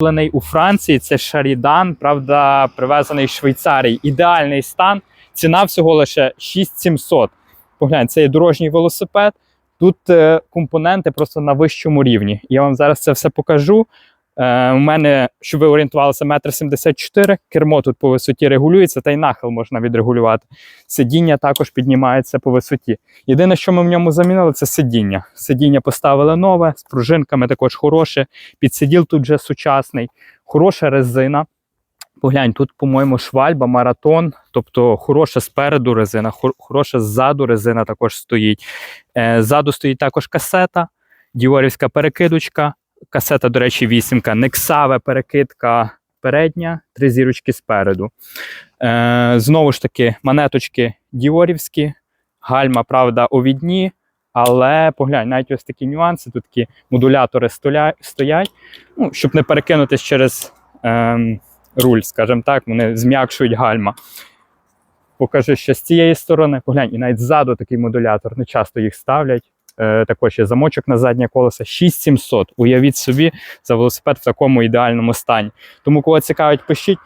Куплений у Франції, це Шарідан, правда, привезений з Швейцарії. Ідеальний стан. Ціна всього лише 6700. Поглянь, це є дорожній велосипед. Тут е, компоненти просто на вищому рівні. Я вам зараз це все покажу. Е, у мене, щоб ви орієнтувалися, метр 74. Кермо тут по висоті регулюється, та й нахил можна відрегулювати. Сидіння також піднімається по висоті. Єдине, що ми в ньому замінили, це сидіння. Сидіння поставили нове, з пружинками також хороше. Підсиділ тут вже сучасний, хороша резина. Поглянь, тут, по-моєму, швальба, маратон, тобто хороша спереду резина, хороша ззаду резина також стоїть. Е, ззаду стоїть також касета, діорівська перекидочка. Касета, до речі, вісімка, нексаве перекидка передня, три зірочки спереду. Е, знову ж таки, монеточки діорівські, гальма, правда, овідні. Але поглянь, навіть ось такі нюанси, тут такі модулятори стоять, ну, щоб не перекинутись через ем, руль, скажімо так, вони зм'якшують гальма. Покажи ще з цієї сторони, поглянь, і навіть ззаду такий модулятор, не часто їх ставлять. Е, також є замочок на заднє колесо 6700. Уявіть собі за велосипед в такому ідеальному стані. Тому, кого цікавить, пишіть.